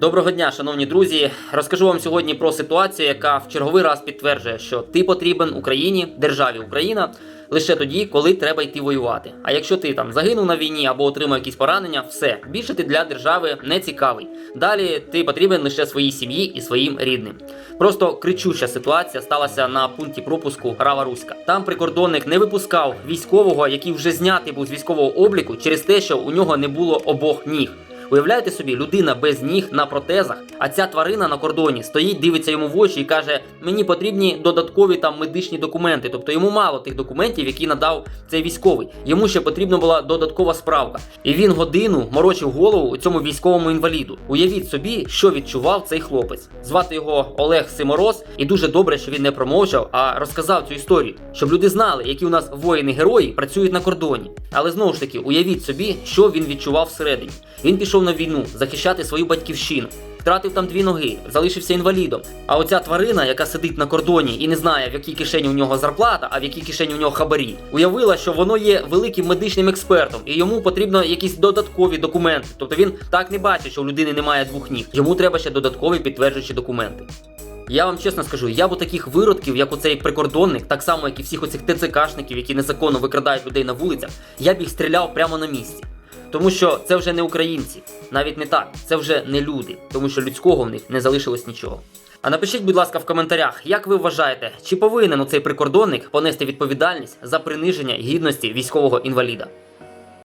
Доброго дня, шановні друзі. Розкажу вам сьогодні про ситуацію, яка в черговий раз підтверджує, що ти потрібен Україні, державі Україна лише тоді, коли треба йти воювати. А якщо ти там загинув на війні або отримав якісь поранення, все більше ти для держави не цікавий. Далі ти потрібен лише своїй сім'ї і своїм рідним. Просто кричуща ситуація сталася на пункті пропуску Рава Руська. Там прикордонник не випускав військового, який вже знятий був з військового обліку, через те, що у нього не було обох ніг. Уявляєте собі, людина без ніг на протезах, а ця тварина на кордоні стоїть, дивиться йому в очі і каже: мені потрібні додаткові там медичні документи. Тобто йому мало тих документів, які надав цей військовий. Йому ще потрібна була додаткова справка. І він годину морочив голову цьому військовому інваліду. Уявіть собі, що відчував цей хлопець. Звати його Олег Симороз, і дуже добре, що він не промовчав, а розказав цю історію, щоб люди знали, які у нас воїни-герої працюють на кордоні. Але знову ж таки, уявіть собі, що він відчував всередині. Він пішов на війну захищати свою батьківщину. Втратив там дві ноги, залишився інвалідом. А оця тварина, яка сидить на кордоні і не знає, в якій кишені у нього зарплата, а в якій кишені у нього хабарі, уявила, що воно є великим медичним експертом, і йому потрібно якісь додаткові документи. Тобто він так не бачить, що у людини немає двох ніг. Йому треба ще додаткові підтверджуючі документи. Я вам чесно скажу, я б у таких виродків, як оцей прикордонник, так само як і всіх оцих ТЦКшників, які незаконно викрадають людей на вулицях, я б їх стріляв прямо на місці. Тому що це вже не українці, навіть не так, це вже не люди, тому що людського в них не залишилось нічого. А напишіть, будь ласка, в коментарях, як ви вважаєте, чи повинен цей прикордонник понести відповідальність за приниження гідності військового інваліда?